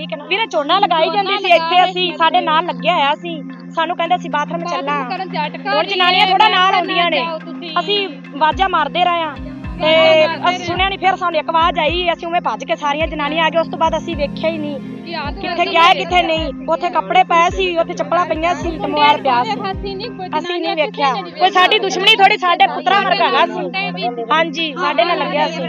ਠੀਕ ਹੈ ਨਾ? ਵੀਰੇ ਝੋਨਾ ਲਗਾਈ ਜਾਂਦੀ ਸੀ ਇੱਥੇ ਅਸੀਂ ਸਾਡੇ ਨਾਲ ਲੱਗਿਆ ਹੋਇਆ ਸੀ। ਸਾਨੂੰ ਕਹਿੰਦੇ ਸੀ ਬਾਥਰੂਮ ਚੱਲਾਂ ਹੁਣ ਜਨਾਨੀਆਂ ਥੋੜਾ ਨਾਲ ਆਉਂਦੀਆਂ ਨੇ। ਅਸੀਂ ਆਵਾਜ਼ਾਂ ਮਾਰਦੇ ਰਹੇ ਆ ਤੇ ਅਸੀਂ ਸੁਣਿਆ ਨਹੀਂ ਫਿਰ ਸਾਨੂੰ ਇੱਕ ਆਵਾਜ਼ ਆਈ ਅਸੀਂ ਉਵੇਂ ਭੱਜ ਕੇ ਸਾਰੀਆਂ ਜਨਾਨੀਆਂ ਆ ਗਏ ਉਸ ਤੋਂ ਬਾਅਦ ਅਸੀਂ ਵੇਖਿਆ ਹੀ ਨਹੀਂ। ਕਿੱਥੇ ਗਿਆ ਕਿੱਥੇ ਨਹੀਂ। ਉੱਥੇ ਕੱਪੜੇ ਪਏ ਸੀ ਉੱਥੇ ਚੱਪਲਾਂ ਪਈਆਂ ਸੀ ਮੋਬਾਈਲ ਪਿਆ ਸੀ। ਅਸੀਂ ਨਹੀਂ ਵੇਖਿਆ। ਕੋਈ ਸਾਡੀ ਦੁਸ਼ਮਣੀ ਥੋੜੀ ਸਾਡੇ ਪੁੱਤਰਾਂ ਵਰਗਾ ਹੈਗਾ ਸੀ। ਹਾਂਜੀ ਸਾਡੇ ਨਾਲ ਲੱਗਿਆ ਸੀ।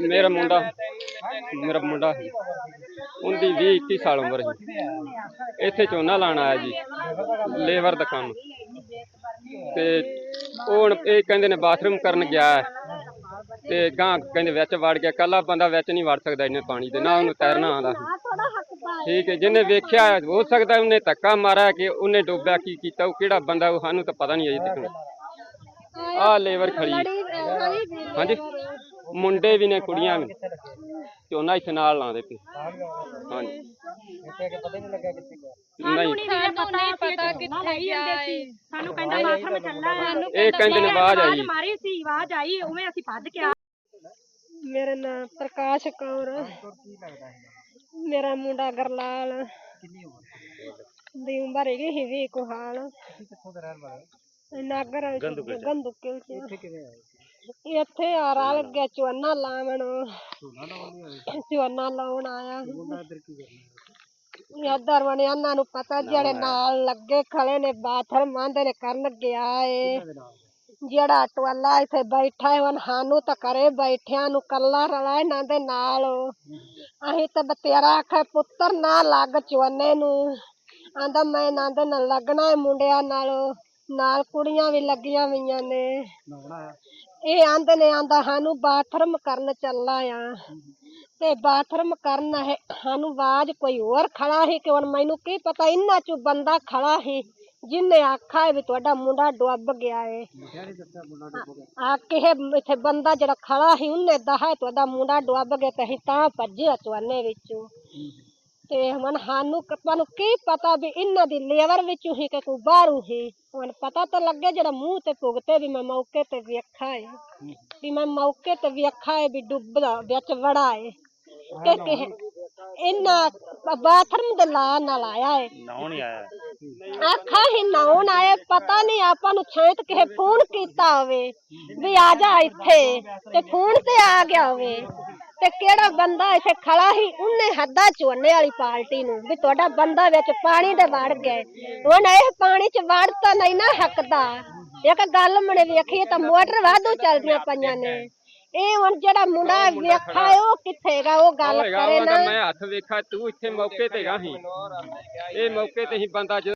ਮੇਰਾ ਮੁੰਡਾ ਮੇਰਾ ਮੁੰਡਾ ਸੀ। ਉਹਦੀ 20 21 ਸਾਲ ਉਮਰ ਸੀ। ਇੱਥੇ ਝੋਨਾ ਲਾਣ ਆਇਆ ਜੀ, ਲੇਬਰ ਦਾ ਕੰਮ। ਤੇ ਉਹ ਹੁਣ ਇਹ ਕਹਿੰਦੇ ਨੇ ਬਾਥਰੂਮ ਕਰਨ ਗਿਆ ਤੇ ਗਾਂ ਕਹਿੰਦੇ ਵਿੱਚ ਵੜ ਗਿਆ। ਕੱਲਾ ਬੰਦਾ ਵਿੱਚ ਨਹੀਂ ਵੜ ਸਕਦਾ ਇਹਨੇ ਪਾਣੀ ਦੇ, ਨਾ ਉਹਨੂੰ ਤੈਰਨਾ ਆਉਂਦਾ। ਠੀਕ ਹੈ, ਜਿਹਨੇ ਵੇਖਿਆ ਹੋ ਸਕਦਾ ਉਹਨੇ ਧੱਕਾ ਮਾਰਿਆ ਕਿ ਉਹਨੇ ਡੋਬਿਆ, ਕੀ ਕੀਤਾ, ਉਹ ਕਿਹੜਾ ਬੰਦਾ, ਉਹ ਸਾਨੂੰ ਤਾਂ ਪਤਾ ਨਹੀਂ ਅਜੇ ਤੱਕ। ਆਹ ਲੇਬਰ ਖੜੀ। ਹਾਂਜੀ। ਮੁੰਡੇ ਵੀ ਨੇ ਕੁੜੀਆਂ ਵੀ ਝੋਨਾ ਇੱਥੇ ਨਾਲ ਲਾਉਂਦੇ ਪਏ। ਹਾਂਜੀ। ਨਹੀਂ ਪਤਾ ਕਿੱਥੇ ਗਿਆ ਏ। ਸਾਨੂੰ ਕਹਿੰਦਾ ਬਾਥਰੂਮ ਚੱਲਾਂ ਇਹ ਕਹਿੰਦੇ ਨੇ ਆਵਾਜ਼ ਆਈ। ਮਾਰੀ ਸੀ ਆਵਾਜ਼ ਆਈ ਉਵੇਂ ਅਸੀਂ ਭੱਜ ਕੇ ਆ ਮੇਰਾ ਨਾਮ ਪ੍ਰਕਾਸ਼ ਕੌਰ। ਮੇਰਾ ਮੁੰਡਾ ਗਰਲਾਲ। ਦੀ ਉਮਰ ਹੈਗੀ ਸੀ ਵੀ ਕੁਹਾਲ। ਨਾਗਰ ਗੰਦੁਕੇ ਚ। ਇੱਥੇ ਆ ਰਲ ਗਿਆ ਚਵੰਨਾ ਲਾਵਣ। ਚਵੰਨਾ ਲਾਉਣ ਆਇਆ ਯਾਦਰ ਵਣੇ ਉਹਨਾਂ ਨੂੰ ਪਤਾ ਜਿਹੜੇ ਨਾਲ ਲੱਗੇ ਖੜੇ ਨੇ ਬਾਥਰੂਮ ਆਂਦੇ ਨੇ ਕਰਨ ਗਿਆ ਏ। ਜਿਹੜਾ ਟਵਾਲਾ ਇੱਥੇ ਬੈਠਾ ਹੈ ਹੁਣ ਸਾਨੂੰ ਤਾਂ ਘਰੇ ਬੈਠਿਆਂ ਨੂੰ ਕੱਲਾ ਰਲਾ ਇਹਨਾਂ ਦੇ ਨਾਲ। ਅਸੀਂ ਤਾਂ ਬਤੇਰਾ ਆਖੇ ਪੁੱਤਰ ਨਾ ਲੱਗ ਚਵੰਨੇ ਨੂੰ। ਆਂਦਾ ਮੈਂ ਇਹਨਾਂ ਦੇ ਨਾਲ ਲੱਗਣਾ ਹੈ ਮੁੰਡਿਆਂ ਨਾਲ। ਨਾਲ ਕੁੜੀਆਂ ਵੀ ਲੱਗੀਆਂ ਹੋਈਆਂ ਨੇ। ਇਹ ਆਂਦੇ ਨੇ ਆਂਦਾ ਸਾਨੂੰ ਬਾਥਰੂਮ ਕਰਨ ਚੱਲਾ ਆ। ਤੇ ਬਾਥਰੂਮ ਕਰਨ ਹੈ ਸਾਨੂੰ ਆਵਾਜ਼ ਕੋਈ ਹੋਰ ਖੜਾ ਸੀ ਕਿ ਹੁਣ ਮੈਨੂੰ ਕੀ ਪਤਾ ਇੰਨਾ ਚੋਂ ਬੰਦਾ ਖੜਾ ਸੀ ਜਿਹਨੇ ਆਖਾ ਵੀ ਤੁਹਾਡਾ ਮੁੰਡਾ ਡੁੱਬ ਗਿਆ ਏ। ਆ ਕਿਹੇ ਇੱਥੇ ਬੰਦਾ ਜਿਹੜਾ ਖੜਾ ਸੀ ਉਹਨੇ ਦਹਾ ਤੁਹਾਡਾ ਮੁੰਡਾ ਡੁੱਬ ਗਿਆ ਤੇ ਅਸੀਂ ਤਾਂ ਭੱਜੇ ਚਵਾਨੇ ਵਿੱਚੋਂ। ਤੇ ਹੁਣ ਸਾਨੂੰ ਆਪਾਂ ਨੂੰ ਕੀ ਪਤਾ ਵੀ ਇਹਨਾਂ ਦੀ ਲੇਵਰ ਵਿੱਚੋਂ ਹੀ ਕਿ ਕੋਈ ਬਾਹਰੋਂ ਹੀ ਹੁਣ ਪਤਾ ਤਾਂ ਲੱਗੇ ਜਿਹੜਾ ਮੂੰਹ ਤੇ ਭੁਗਤੇ ਵੀ ਮੈਂ ਮੌਕੇ ਤੇ ਵੇਖਾ ਏ। ਵੀ ਮੈਂ ਮੌਕੇ ਤੇ ਵੇਖਾ ਏ ਵੀ ਡੁੱਬਦਾ ਵਿੱਚ ਵੜਾ ਏ। ਤੇ ਕਿ ਇਹਨਾਂ ਬਾਥਰੂਮ ਦੇ ਲਾ ਨਾਲ ਆਇਆ ਏ। ਨਾਉਣ ਹੀ ਆਇਆ। ਆਖਾ ਹੀ ਨਾਉਣ ਆਇਆ ਪਤਾ ਨਹੀਂ ਆਪਾਂ ਨੂੰ ਛੇਤ ਕਿਸੇ ਫੋਨ ਕੀਤਾ ਹੋਵੇ ਵੀ ਆ ਜਾ ਇੱਥੇ ਤੇ ਫੋਨ ਤੇ ਆ ਗਿਆ ਹੋਵੇ। ਤੇ ਕਿਹੜਾ ਬੰਦਾ ਇੱਥੇ ਖੜਾ ਸੀ? ਉਹਨੇ ਹੱਦਾ ਚੋਨੇ ਵਾਲੀ ਪਾਰਟੀ ਨੂੰ ਵੀ ਤੁਹਾਡਾ ਬੰਦਾ ਵਿੱਚ ਪਾਣੀ ਦੇ ਵੜ ਗਏ। ਹੁਣ ਇਹ ਪਾਣੀ 'ਚ ਵੜ ਤਾਂ ਨਹੀਂ ਨਾ ਹੱਕਦਾ। ਇੱਕ ਗੱਲ ਮਣੇ ਵੇਖੀਏ ਤਾਂ ਮੋਟਰ ਵਾਧੂ ਚੱਲਦੀਆਂ ਪਈਆਂ ਨੇ। ਇਹ ਹੁਣ ਜਿਹੜਾ ਮੁੰਡਾ ਵੇਖਾ ਉਹ ਕਿੱਥੇ ਹੈਗਾ? ਉਹ ਗੱਲ ਕਰੇ ਨਾ। ਮੈਂ ਹੱਥ ਵੇਖਾ ਤੂੰ ਇੱਥੇ ਮੌਕੇ ਤੇ ਗਾ ਸੀ। ਇਹ ਮੌਕੇ ਤੇ ਹੀ ਬੰਦਾ